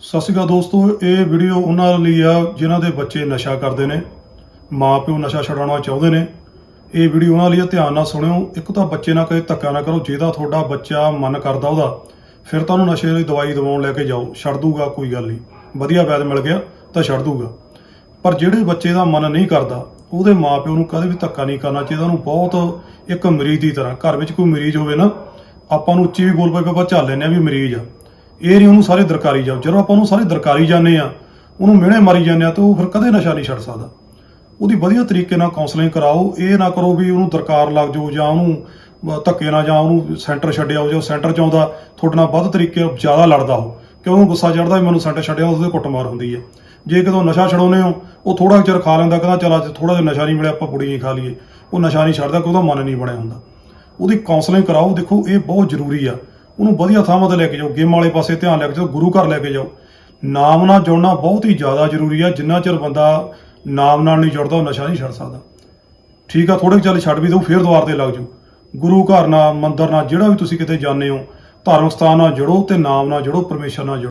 ਸਤਿ ਸ਼੍ਰੀ ਅਕਾਲ ਦੋਸਤੋ, ਇਹ ਵੀਡੀਓ ਉਹਨਾਂ ਲਈ ਆ ਜਿਨ੍ਹਾਂ ਦੇ ਬੱਚੇ ਨਸ਼ਾ ਕਰਦੇ ਨੇ ਮਾਪਿਓ ਨਸ਼ਾ ਛਡਾਉਣਾ ਚਾਹੁੰਦੇ ਨੇ। ਇਹ ਵੀਡੀਓ ਉਹਨਾਂ ਲਈ ਆ, ਧਿਆਨ ਨਾਲ ਸੁਣਿਓ। ਇੱਕ ਤਾਂ ਬੱਚੇ ਨਾਲ ਕਦੇ ਧੱਕਾ ਨਾ ਕਰੋ, ਜਿਹਦਾ ਤੁਹਾਡਾ ਬੱਚਾ ਮਨ ਕਰਦਾ ਉਹਦਾ, ਫਿਰ ਤਾਂ ਉਹਨੂੰ ਨਸ਼ੇ ਦੀ ਦਵਾਈ ਦਵਾਉਣ ਲੈ ਕੇ ਜਾਓ, ਛੱਡ ਦੂਗਾ ਕੋਈ ਗੱਲ ਨਹੀਂ। ਵਧੀਆ ਵੈਦ ਮਿਲ ਗਿਆ, ਤਾਂ ਛੱਡ ਦੂਗਾ ਪਰ ਜਿਹੜੇ ਬੱਚੇ ਦਾ ਮਨ ਨਹੀਂ ਕਰਦਾ, ਉਹਦੇ ਮਾਪਿਓ ਨੂੰ ਕਦੇ ਵੀ ਧੱਕਾ ਨਹੀਂ ਕਰਨਾ ਚਾਹੀਦਾ, ਉਹਨੂੰ ਬਹੁਤ ਇੱਕ ਮਰੀਜ਼ ਦੀ ਤਰ੍ਹਾਂ, ਘਰ ਵਿੱਚ ਕੋਈ ਮਰੀਜ਼ ਹੋਵੇ ਨਾ, ਆਪਾਂ ਨੂੰ ਉੱਚੀ ਵੀ ਬੋਲ ਪਏ ਆਪਾਂ ਝੱਲ ਲੈਂਦੇ ਆ ਵੀ ਮਰੀਜ਼ ਆ। ਇਹ ਨਹੀਂ ਉਹਨੂੰ ਸਾਰੇ ਦਰਕਾਰੀ ਜਾਓ। ਜਦੋਂ ਆਪਾਂ ਉਹਨੂੰ ਸਾਰੇ ਦਰਕਾਰੀ ਜਾਂਦੇ ਆ ਉਹਨੂੰ ਮਿਹਣੇ ਮਾਰੀ ਜਾਂਦੇ ਆ ਤਾਂ ਉਹ ਫਿਰ ਕਦੇ ਨਸ਼ਾ ਨਹੀਂ ਛੱਡ ਸਕਦਾ। ਉਹਦੀ ਵਧੀਆ ਤਰੀਕੇ ਨਾਲ ਕਾਉਂਸਲਿੰਗ ਕਰਾਓ। ਇਹ ਨਾ ਕਰੋ ਵੀ ਉਹਨੂੰ ਦਰਕਾਰ ਲੱਗ ਜਾਓ ਜਾਂ ਉਹਨੂੰ ਧੱਕੇ ਨਾਲ ਜਾਂ ਉਹਨੂੰ ਸੈਂਟਰ ਛੱਡਿਆ ਹੋ ਜਾਂ ਸੈਂਟਰ ਚ ਆਉਂਦਾ, ਤੁਹਾਡੇ ਨਾਲ ਵੱਧ ਤਰੀਕੇ ਜ਼ਿਆਦਾ ਲੜਦਾ ਹੋ ਕਿ ਉਹਨੂੰ ਗੁੱਸਾ ਚੜਦਾ ਵੀ ਮੈਨੂੰ ਸੈਂਟਰ ਛੱਡਿਆ, ਉਹਦੇ ਕੁੱਟਮਾਰ ਹੁੰਦੀ ਹੈ ਜੇ ਕਦੋਂ ਨਸ਼ਾ ਛਡਾਉਨੇ ਹੋ, ਉਹ ਥੋੜਾ ਚਿਰ ਖਾ ਲੈਂਦਾ, ਕਹਿੰਦਾ ਚਲ ਅੱਜ ਥੋੜਾ ਜਿਹਾ ਨਸ਼ਾ ਨਹੀਂ ਮਿਲਿਆ, ਆਪਾਂ ਪੁੜੀ ਨਹੀਂ ਖਾ ਲਈਏ। ਉਹ ਨਸ਼ਾ ਨਹੀਂ ਛੱਡਦਾ ਕਿ ਉਹਦਾ ਮਨ ਨਹੀਂ ਬਣਿਆ ਹੁੰਦਾ। ਉਹਦੀ ਕਾਉਂਸਲਿੰਗ ਕਰਾਓ। ਦੇਖੋ, ਇਹ ਬਹੁਤ ਜ਼ਰੂਰੀ ਆ। ਉਹਨੂੰ ਵਧੀਆ ਥਾਵਾਂ ਤੇ ਲੈ ਕੇ ਜਾਓ, ਗੇਮ ਵਾਲੇ ਪਾਸੇ ਧਿਆਨ ਲੈ ਕੇ ਜਾਓ, ਗੁਰੂ ਘਰ ਲੈ ਕੇ ਜਾਓ। ਨਾਮ ਨਾਲ ਜੁੜਨਾ ਬਹੁਤ ਹੀ ਜ਼ਿਆਦਾ ਜ਼ਰੂਰੀ ਆ, ਜਿੰਨਾ ਚਿਰ ਬੰਦਾ ਨਾਮ ਨਾਲ ਨਹੀਂ ਜੁੜਦਾ, ਉਹ ਨਸ਼ਾ ਨਹੀਂ ਛੱਡ ਸਕਦਾ। ਠੀਕ ਆ ਥੋੜੇ ਚੱਲ ਛੱਡ ਵੀ ਦਊ ਫੇਰ ਦੁਆਰ ਤੇ ਲੱਗ ਜਾਓ। ਗੁਰੂ ਘਰ ਨਾਲ ਮੰਦਰ ਨਾਲ ਜਿਹੜਾ ਵੀ ਤੁਸੀਂ ਕਿਤੇ ਜਾਂਦੇ ਹੋ ਧਾਰਮਿਕ ਸਥਾਨ ਨਾਲ ਜੁੜੋ ਤੇ ਨਾਮ ਨਾਲ ਜੁੜੋ, ਪਰਮੇਸ਼ਰ ਨਾਲ ਜੁੜੋ।